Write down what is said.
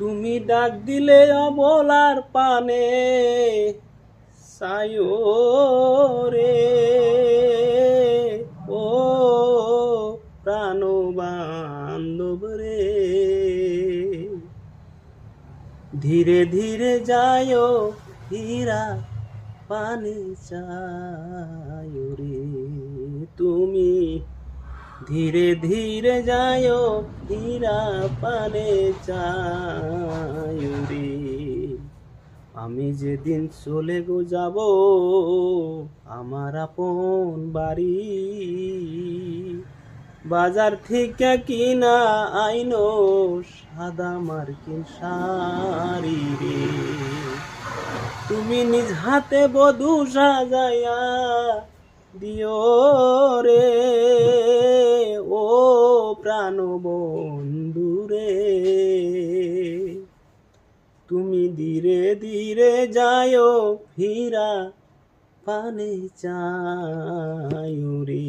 তুমি ডাক দিলে অবলার পানে সায়ো রে ও প্রাণ বান্ধব রে। ধীরে ধীরে যায় হীরা পানি চায় রে তুমি ধীরে ধীরে যায় হীরা পানে চায় আমি যেদিন চলে গো যাব, আমার আপন বাড়ি। বাজার থেকে কিনা আইনো সাদা মার্কিন শাড়ি রে। তুমি নিজ হাতে বধু সাজাইয়া দিও রে। ও প্রাণ বন্ধু রে। তুমি ধীরে ধীরে যায় ফিরা পানে চায় রে।